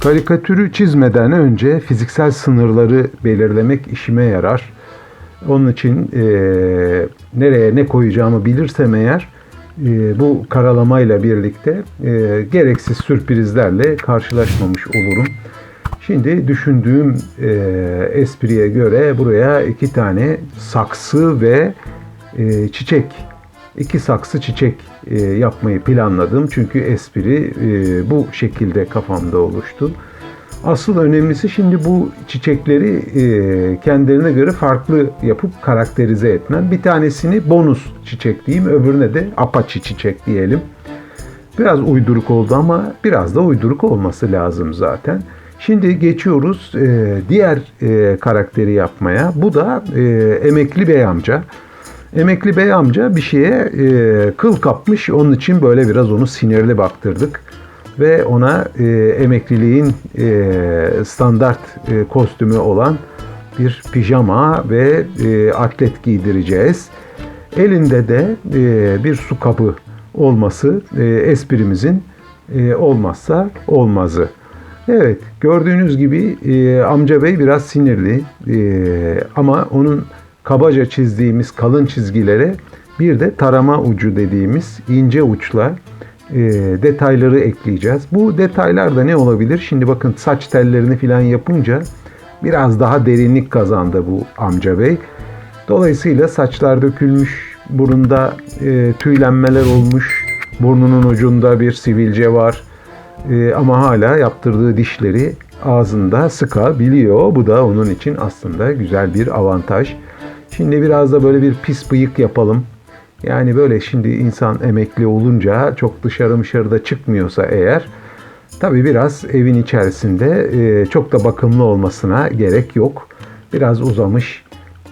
Karikatürü çizmeden önce fiziksel sınırları belirlemek işime yarar. Onun için e, nereye ne koyacağımı bilirsem eğer e, bu karalamayla birlikte e, gereksiz sürprizlerle karşılaşmamış olurum. Şimdi düşündüğüm e, espriye göre buraya iki tane saksı ve e, çiçek, iki saksı çiçek e, yapmayı planladım. Çünkü espri e, bu şekilde kafamda oluştu. Asıl önemlisi şimdi bu çiçekleri e, kendilerine göre farklı yapıp karakterize etmem. Bir tanesini bonus çiçek diyeyim, öbürüne de apaçi çiçek diyelim. Biraz uyduruk oldu ama biraz da uyduruk olması lazım zaten. Şimdi geçiyoruz e, diğer e, karakteri yapmaya. Bu da e, emekli bey amca. Emekli bey amca bir şeye e, kıl kapmış. Onun için böyle biraz onu sinirli baktırdık. Ve ona e, emekliliğin e, standart e, kostümü olan bir pijama ve e, atlet giydireceğiz. Elinde de e, bir su kabı olması e, esprimizin e, olmazsa olmazı. Evet, gördüğünüz gibi e, amca bey biraz sinirli e, ama onun kabaca çizdiğimiz kalın çizgilere bir de tarama ucu dediğimiz ince uçla e, detayları ekleyeceğiz. Bu detaylar da ne olabilir? Şimdi bakın saç tellerini falan yapınca biraz daha derinlik kazandı bu amca bey. Dolayısıyla saçlar dökülmüş, burunda e, tüylenmeler olmuş, burnunun ucunda bir sivilce var. E, ama hala yaptırdığı dişleri ağzında sıkabiliyor. Bu da onun için aslında güzel bir avantaj. Şimdi biraz da böyle bir pis bıyık yapalım. Yani böyle şimdi insan emekli olunca çok dışarı dışarıda çıkmıyorsa eğer tabii biraz evin içerisinde e, çok da bakımlı olmasına gerek yok. Biraz uzamış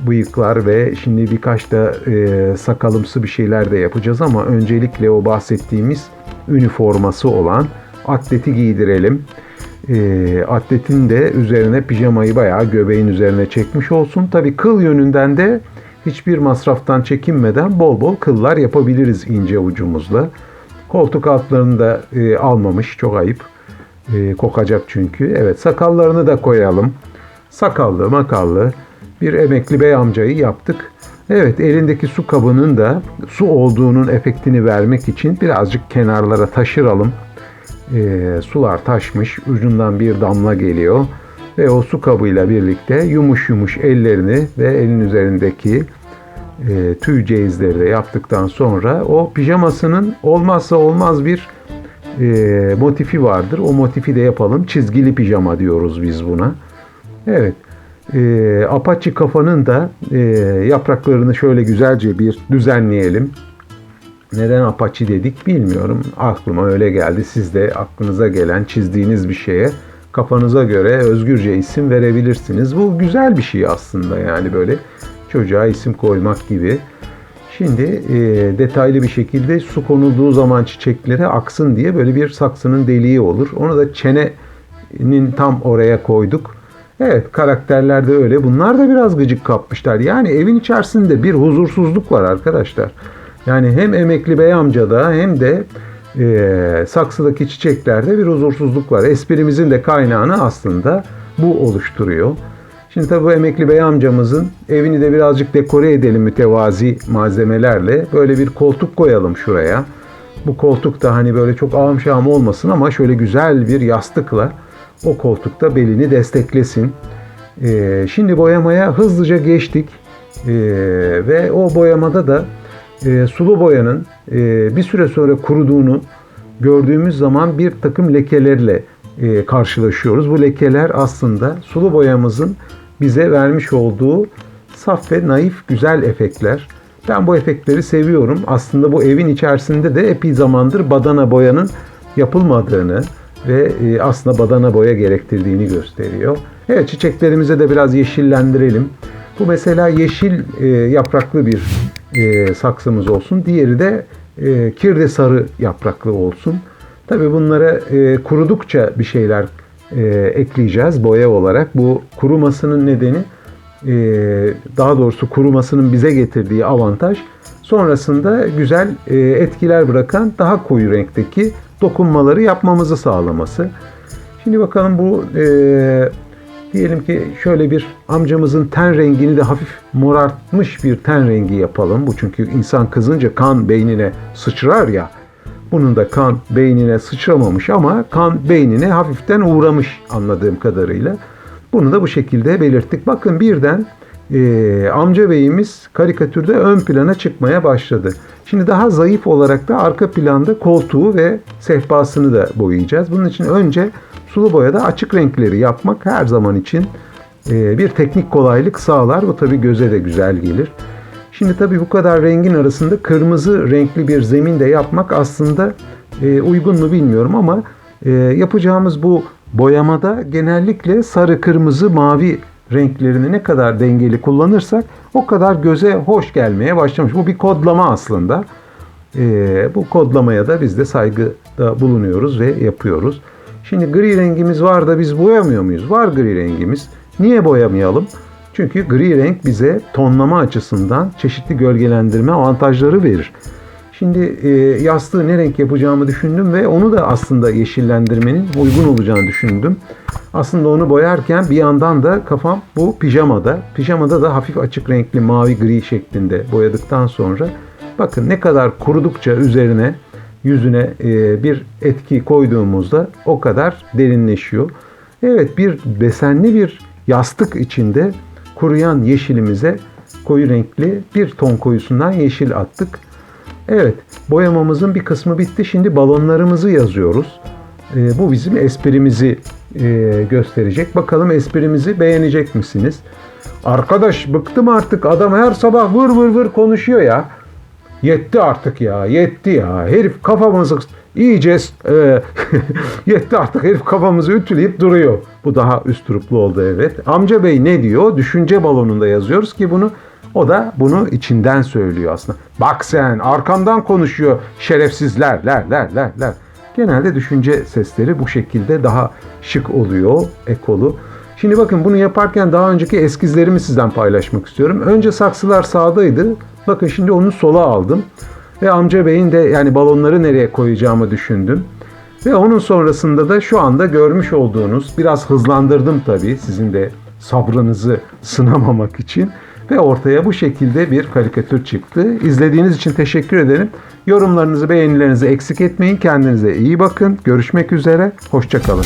bıyıklar ve şimdi birkaç da e, sakalımsı bir şeyler de yapacağız ama öncelikle o bahsettiğimiz üniforması olan atleti giydirelim. E, atletin de üzerine pijamayı bayağı göbeğin üzerine çekmiş olsun. Tabii kıl yönünden de hiçbir masraftan çekinmeden bol bol kıllar yapabiliriz ince ucumuzla. Koltuk altlarını da e, almamış çok ayıp. E, kokacak çünkü. Evet sakallarını da koyalım. Sakallı makallı bir emekli bey amcayı yaptık. Evet elindeki su kabının da su olduğunun efektini vermek için birazcık kenarlara taşıralım. E, sular taşmış ucundan bir damla geliyor ve o su kabıyla birlikte yumuş yumuş ellerini ve elin üzerindeki e, tüy ceyizleri de yaptıktan sonra o pijamasının olmazsa olmaz bir e, motifi vardır. O motifi de yapalım. Çizgili pijama diyoruz biz buna. Evet. E, Apache kafanın da e, yapraklarını şöyle güzelce bir düzenleyelim. Neden Apache dedik bilmiyorum. Aklıma öyle geldi. Siz de aklınıza gelen çizdiğiniz bir şeye kafanıza göre özgürce isim verebilirsiniz. Bu güzel bir şey aslında yani böyle çocuğa isim koymak gibi. Şimdi e, detaylı bir şekilde su konulduğu zaman çiçeklere aksın diye böyle bir saksının deliği olur. Onu da çenenin tam oraya koyduk. Evet karakterler de öyle. Bunlar da biraz gıcık kapmışlar. Yani evin içerisinde bir huzursuzluk var arkadaşlar. Yani hem emekli bey amcada hem de e, saksıdaki çiçeklerde bir huzursuzluk var. Esprimizin de kaynağını aslında bu oluşturuyor. Şimdi tabii bu emekli bey amcamızın evini de birazcık dekore edelim mütevazi malzemelerle. Böyle bir koltuk koyalım şuraya. Bu koltuk da hani böyle çok ağım olmasın ama şöyle güzel bir yastıkla o koltukta belini desteklesin. Ee, şimdi boyamaya hızlıca geçtik. Ee, ve o boyamada da e, sulu boyanın e, bir süre sonra kuruduğunu gördüğümüz zaman bir takım lekelerle e, karşılaşıyoruz. Bu lekeler aslında sulu boyamızın bize vermiş olduğu saf ve naif güzel efektler. Ben bu efektleri seviyorum. Aslında bu evin içerisinde de epey zamandır badana boyanın yapılmadığını ve e, aslında badana boya gerektirdiğini gösteriyor. Evet çiçeklerimize de biraz yeşillendirelim. Bu mesela yeşil e, yapraklı bir e, saksımız olsun. Diğeri de e, kirde sarı yapraklı olsun. Tabii bunlara e, kurudukça bir şeyler e, ekleyeceğiz boya olarak. Bu kurumasının nedeni e, daha doğrusu kurumasının bize getirdiği avantaj sonrasında güzel e, etkiler bırakan daha koyu renkteki dokunmaları yapmamızı sağlaması. Şimdi bakalım bu eee, diyelim ki şöyle bir amcamızın ten rengini de hafif morartmış bir ten rengi yapalım. Bu çünkü insan kızınca kan beynine sıçrar ya. Bunun da kan beynine sıçramamış ama kan beynine hafiften uğramış anladığım kadarıyla. Bunu da bu şekilde belirttik. Bakın birden eee, amca beyimiz karikatürde ön plana çıkmaya başladı. Şimdi daha zayıf olarak da arka planda koltuğu ve sehpasını da boyayacağız. Bunun için önce sulu boyada açık renkleri yapmak her zaman için eee, bir teknik kolaylık sağlar. Bu tabii göze de güzel gelir. Şimdi tabii bu kadar rengin arasında kırmızı renkli bir zemin de yapmak aslında e, uygun mu bilmiyorum ama e, yapacağımız bu boyamada genellikle sarı, kırmızı, mavi renklerini ne kadar dengeli kullanırsak o kadar göze hoş gelmeye başlamış. Bu bir kodlama aslında. E, bu kodlamaya da biz de saygıda bulunuyoruz ve yapıyoruz. Şimdi gri rengimiz var da biz boyamıyor muyuz? Var gri rengimiz. Niye boyamayalım? Çünkü gri renk bize tonlama açısından çeşitli gölgelendirme avantajları verir. Şimdi e, yastığı ne renk yapacağımı düşündüm ve onu da aslında yeşillendirmenin uygun olacağını düşündüm. Aslında onu boyarken bir yandan da kafam bu pijamada. Pijamada da hafif açık renkli mavi gri şeklinde boyadıktan sonra bakın ne kadar kurudukça üzerine yüzüne e, bir etki koyduğumuzda o kadar derinleşiyor. Evet bir desenli bir yastık içinde kuruyan yeşilimize koyu renkli bir ton koyusundan yeşil attık. Evet boyamamızın bir kısmı bitti. Şimdi balonlarımızı yazıyoruz. Ee, bu bizim esprimizi e, gösterecek. Bakalım esprimizi beğenecek misiniz? Arkadaş bıktım artık. Adam her sabah vır vır vır konuşuyor ya. Yetti artık ya, yetti ya. Herif kafamızı iyice e, yetti artık. Herif kafamızı ütüleyip duruyor. Bu daha üsturuplu oldu evet. Amca bey ne diyor? Düşünce balonunda yazıyoruz ki bunu o da bunu içinden söylüyor aslında. Bak sen arkamdan konuşuyor şerefsizler, ler, ler, ler, ler. Genelde düşünce sesleri bu şekilde daha şık oluyor, ekolu. Şimdi bakın bunu yaparken daha önceki eskizlerimi sizden paylaşmak istiyorum. Önce saksılar sağdaydı. Bakın şimdi onu sola aldım. Ve amca beyin de yani balonları nereye koyacağımı düşündüm. Ve onun sonrasında da şu anda görmüş olduğunuz biraz hızlandırdım tabii sizin de sabrınızı sınamamak için. Ve ortaya bu şekilde bir karikatür çıktı. İzlediğiniz için teşekkür ederim. Yorumlarınızı, beğenilerinizi eksik etmeyin. Kendinize iyi bakın. Görüşmek üzere. Hoşçakalın.